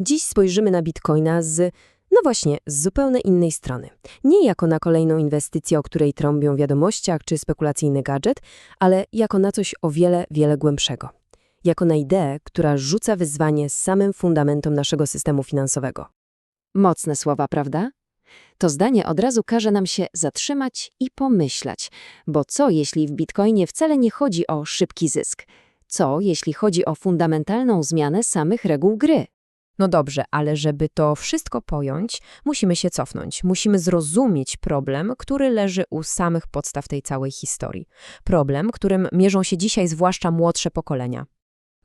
Dziś spojrzymy na bitcoina z, no właśnie, z zupełnie innej strony. Nie jako na kolejną inwestycję, o której trąbią w wiadomościach czy spekulacyjny gadżet, ale jako na coś o wiele, wiele głębszego. Jako na ideę, która rzuca wyzwanie samym fundamentom naszego systemu finansowego. Mocne słowa, prawda? To zdanie od razu każe nam się zatrzymać i pomyśleć, bo co jeśli w bitcoinie wcale nie chodzi o szybki zysk? Co jeśli chodzi o fundamentalną zmianę samych reguł gry? No dobrze, ale żeby to wszystko pojąć, musimy się cofnąć. Musimy zrozumieć problem, który leży u samych podstaw tej całej historii. Problem, którym mierzą się dzisiaj zwłaszcza młodsze pokolenia.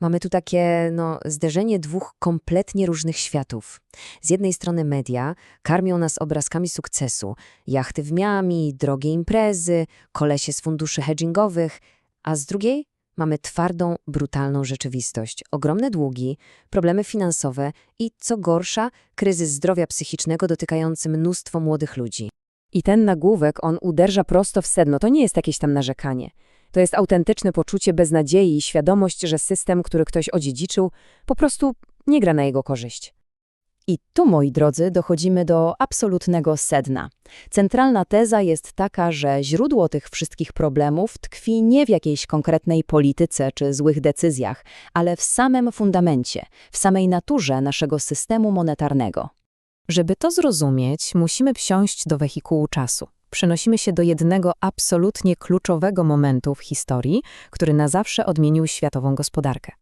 Mamy tu takie no, zderzenie dwóch kompletnie różnych światów. Z jednej strony media karmią nas obrazkami sukcesu, jachty w Miami, drogie imprezy, kolesie z funduszy hedgingowych, a z drugiej mamy twardą, brutalną rzeczywistość, ogromne długi, problemy finansowe i, co gorsza, kryzys zdrowia psychicznego dotykający mnóstwo młodych ludzi. I ten nagłówek, on uderza prosto w sedno. To nie jest jakieś tam narzekanie. To jest autentyczne poczucie beznadziei i świadomość, że system, który ktoś odziedziczył, po prostu nie gra na jego korzyść. I tu, moi drodzy, dochodzimy do absolutnego sedna. Centralna teza jest taka, że źródło tych wszystkich problemów tkwi nie w jakiejś konkretnej polityce czy złych decyzjach, ale w samym fundamencie, w samej naturze naszego systemu monetarnego. Żeby to zrozumieć, musimy wsiąść do wehikułu czasu. Przenosimy się do jednego absolutnie kluczowego momentu w historii, który na zawsze odmienił światową gospodarkę.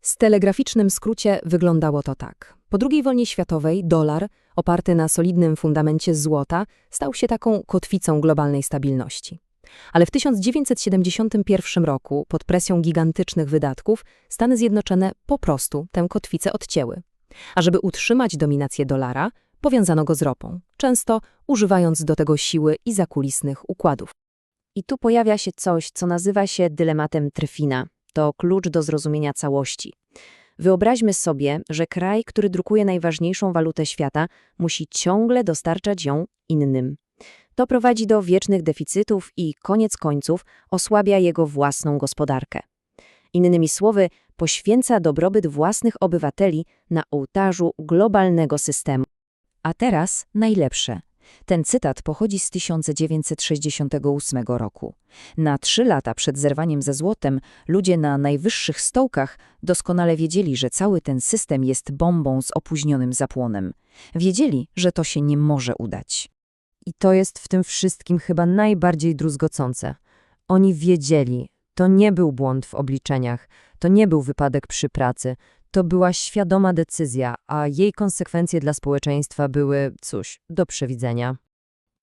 W telegraficznym skrócie wyglądało to tak. Po II wojnie światowej dolar, oparty na solidnym fundamencie złota, stał się taką kotwicą globalnej stabilności. Ale w 1971 roku, pod presją gigantycznych wydatków, Stany Zjednoczone po prostu tę kotwicę odcięły. A żeby utrzymać dominację dolara, powiązano go z ropą, często używając do tego siły i zakulisnych układów. I tu pojawia się coś, co nazywa się dylematem Tryfina. To klucz do zrozumienia całości. Wyobraźmy sobie, że kraj, który drukuje najważniejszą walutę świata, musi ciągle dostarczać ją innym. To prowadzi do wiecznych deficytów i koniec końców osłabia jego własną gospodarkę. Innymi słowy, poświęca dobrobyt własnych obywateli na ołtarzu globalnego systemu. A teraz najlepsze. Ten cytat pochodzi z 1968 roku. Na trzy lata przed zerwaniem ze złotem ludzie na najwyższych stołkach doskonale wiedzieli, że cały ten system jest bombą z opóźnionym zapłonem. Wiedzieli, że to się nie może udać. I to jest w tym wszystkim chyba najbardziej druzgocące. Oni wiedzieli, to nie był błąd w obliczeniach, to nie był wypadek przy pracy, to była świadoma decyzja, a jej konsekwencje dla społeczeństwa były, cóż, do przewidzenia.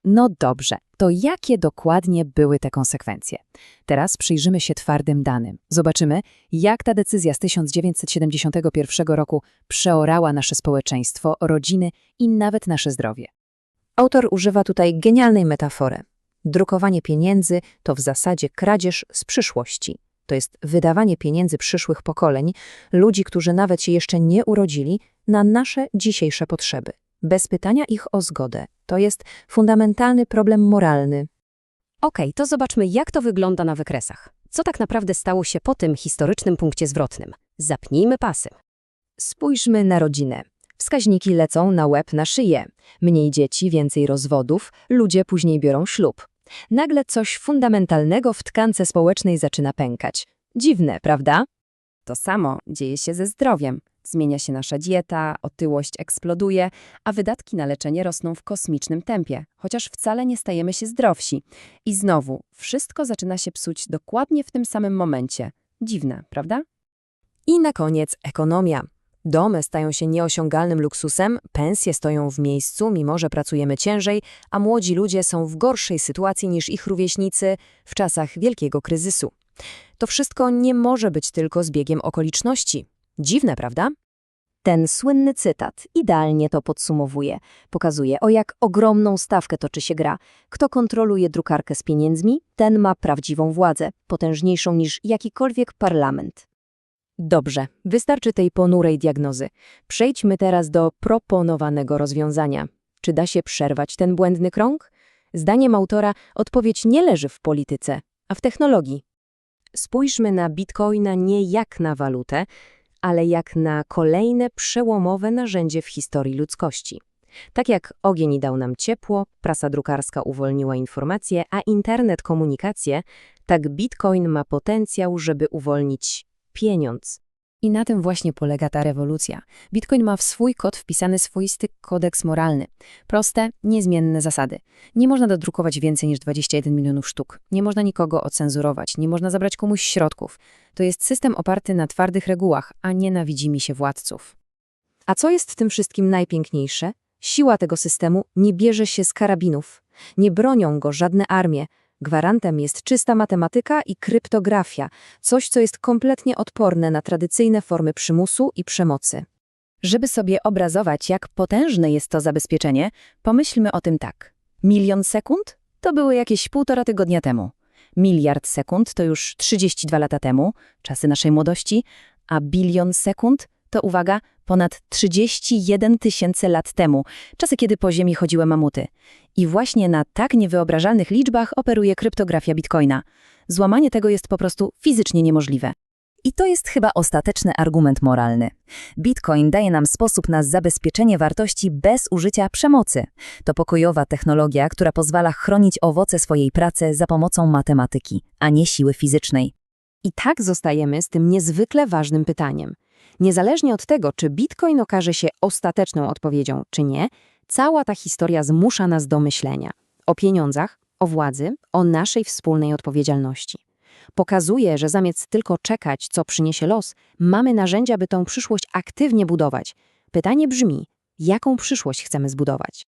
No dobrze, to jakie dokładnie były te konsekwencje? Teraz przyjrzymy się twardym danym. Zobaczymy, jak ta decyzja z 1971 roku przeorała nasze społeczeństwo, rodziny i nawet nasze zdrowie. Autor używa tutaj genialnej metafory. Drukowanie pieniędzy to w zasadzie kradzież z przyszłości. To jest wydawanie pieniędzy przyszłych pokoleń, ludzi, którzy nawet się jeszcze nie urodzili, na nasze dzisiejsze potrzeby, bez pytania ich o zgodę. To jest fundamentalny problem moralny. Okej, to zobaczmy, jak to wygląda na wykresach. Co tak naprawdę stało się po tym historycznym punkcie zwrotnym? Zapnijmy pasy. Spójrzmy na rodzinę. Wskaźniki lecą na łeb na szyję. Mniej dzieci, więcej rozwodów, ludzie później biorą ślub. Nagle coś fundamentalnego w tkance społecznej zaczyna pękać. Dziwne, prawda? To samo dzieje się ze zdrowiem. Zmienia się nasza dieta, otyłość eksploduje, a wydatki na leczenie rosną w kosmicznym tempie, chociaż wcale nie stajemy się zdrowsi. I znowu, wszystko zaczyna się psuć dokładnie w tym samym momencie. Dziwne, prawda? I na koniec ekonomia. Domy stają się nieosiągalnym luksusem, pensje stoją w miejscu, mimo że pracujemy ciężej, a młodzi ludzie są w gorszej sytuacji niż ich rówieśnicy w czasach wielkiego kryzysu. To wszystko nie może być tylko zbiegiem okoliczności. Dziwne, prawda? Ten słynny cytat idealnie to podsumowuje. Pokazuje, o jak ogromną stawkę toczy się gra. Kto kontroluje drukarkę z pieniędzmi, ten ma prawdziwą władzę, potężniejszą niż jakikolwiek parlament. Dobrze, wystarczy tej ponurej diagnozy. Przejdźmy teraz do proponowanego rozwiązania. Czy da się przerwać ten błędny krąg? Zdaniem autora odpowiedź nie leży w polityce, a w technologii. Spójrzmy na bitcoina nie jak na walutę, ale jak na kolejne przełomowe narzędzie w historii ludzkości. Tak jak ogień dał nam ciepło, prasa drukarska uwolniła informacje, a internet komunikację, tak bitcoin ma potencjał, żeby uwolnić pieniądz. I na tym właśnie polega ta rewolucja. Bitcoin ma w swój kod wpisany swoisty kodeks moralny. Proste, niezmienne zasady. Nie można dodrukować więcej niż 21 milionów sztuk. Nie można nikogo ocenzurować. Nie można zabrać komuś środków. To jest system oparty na twardych regułach, a nie na widzimisię się władców. A co jest w tym wszystkim najpiękniejsze? Siła tego systemu nie bierze się z karabinów. Nie bronią go żadne armie. Gwarantem jest czysta matematyka i kryptografia, coś, co jest kompletnie odporne na tradycyjne formy przymusu i przemocy. Żeby sobie obrazować, jak potężne jest to zabezpieczenie, pomyślmy o tym tak. Milion sekund to były jakieś półtora tygodnia temu. Miliard sekund to już 32 lata temu, czasy naszej młodości, a bilion sekund to, uwaga, ponad 31 tysięcy lat temu, czasy kiedy po Ziemi chodziły mamuty. I właśnie na tak niewyobrażalnych liczbach operuje kryptografia bitcoina. Złamanie tego jest po prostu fizycznie niemożliwe. I to jest chyba ostateczny argument moralny. Bitcoin daje nam sposób na zabezpieczenie wartości bez użycia przemocy. To pokojowa technologia, która pozwala chronić owoce swojej pracy za pomocą matematyki, a nie siły fizycznej. I tak zostajemy z tym niezwykle ważnym pytaniem. Niezależnie od tego, czy Bitcoin okaże się ostateczną odpowiedzią, czy nie, cała ta historia zmusza nas do myślenia o pieniądzach, o władzy, o naszej wspólnej odpowiedzialności. Pokazuje, że zamiast tylko czekać, co przyniesie los, mamy narzędzia, by tą przyszłość aktywnie budować. Pytanie brzmi, jaką przyszłość chcemy zbudować?